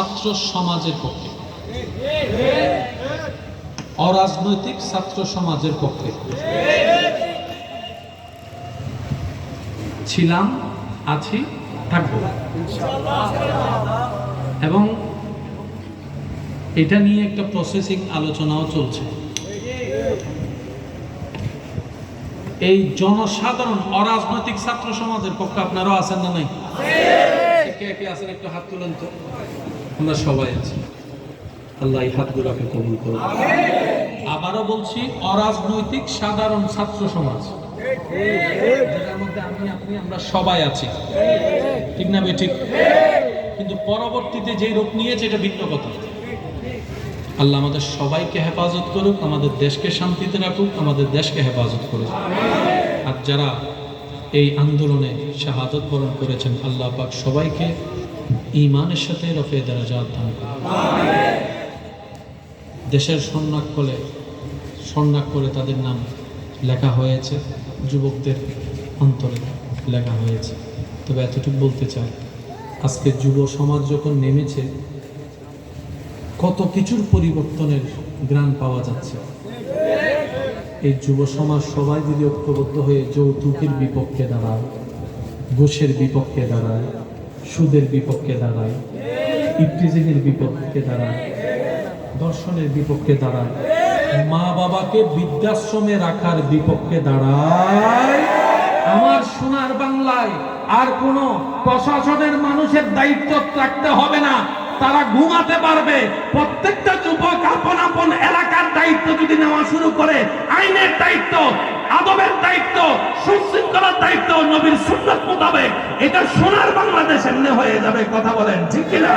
ছাত্র সমাজের পক্ষে। অরাজনৈতিক ছাত্র সমাজের পক্ষে। ছিলাম, আছি, থাকব। এবং এটা নিয়ে একটা প্রসেসিং আলোচনাও চলছে। এই জনসাধারণ, অরাজনৈতিক ছাত্র সমাজের পক্ষে আপনারাও আছেন না নাই? কে কে আছেন, একটু হাত তুলেন তো। আমরা সবাই আছি। আল্লাহ এই হাতগুলোকে কবুল করুন আবারও বলছি, অরাজনৈতিক সাধারণ ছাত্র সমাজ। আমি আমরা সবাই আছি। ঠিক না ঠিক কিন্তু পরবর্তীতে যে রূপ নিয়েছে, এটা ভিন্ন কথা। আল্লাহ আমাদের সবাইকে হেফাজত করুক, আমাদের দেশকে শান্তিতে রাখুক, আমাদের দেশকে হেফাজত করুক। আর যারা এই আন্দোলনে শাহাদত বরণ করেছেন আল্লাহ পাক সবাইকে ইমানের সাথে রফে দারাজাত দান দেশের স্বর্ণাক্ষরে স্বর্ণাক্ষরে তাদের নাম লেখা হয়েছে, যুবকদের অন্তরে লেখা হয়েছে। তবে এতটুকু বলতে চাই, আজকে যুব সমাজ যখন নেমেছে, কত কিছুর পরিবর্তনের গ্রাণ পাওয়া যাচ্ছে। এই যুব সমাজ সবাই যদি ঐক্যবদ্ধ হয়ে যৌতুকের বিপক্ষে দাঁড়ায় ঘুষের বিপক্ষে দাঁড়ায়, সুদের বিপক্ষে দাঁড়ায় ইফটিজিংয়ের বিপক্ষে দাঁড়ায়, দর্শনের বিপক্ষে দাঁড়ায়, মা বাবাকে বৃদ্ধাশ্রমে রাখার বিপক্ষে দাঁড়ায়, আমার সোনার বাংলায় আর কোন প্রশাসনের মানুষের দায়িত্ব রাখতে হবে না। তারা ঘুমাতে পারবে প্রত্যেকটা যুবক আপন আপন এলাকার দায়িত্ব যদি নেওয়া শুরু করে, আইনের দায়িত্ব, আদবের দায়িত্ব, সুশৃঙ্খলার দায়িত্ব নবীর সুন্দর মোতাবেক, এটা সোনার বাংলাদেশ এমনি হয়ে যাবে, কথা বলেন, ঠিক কিনা?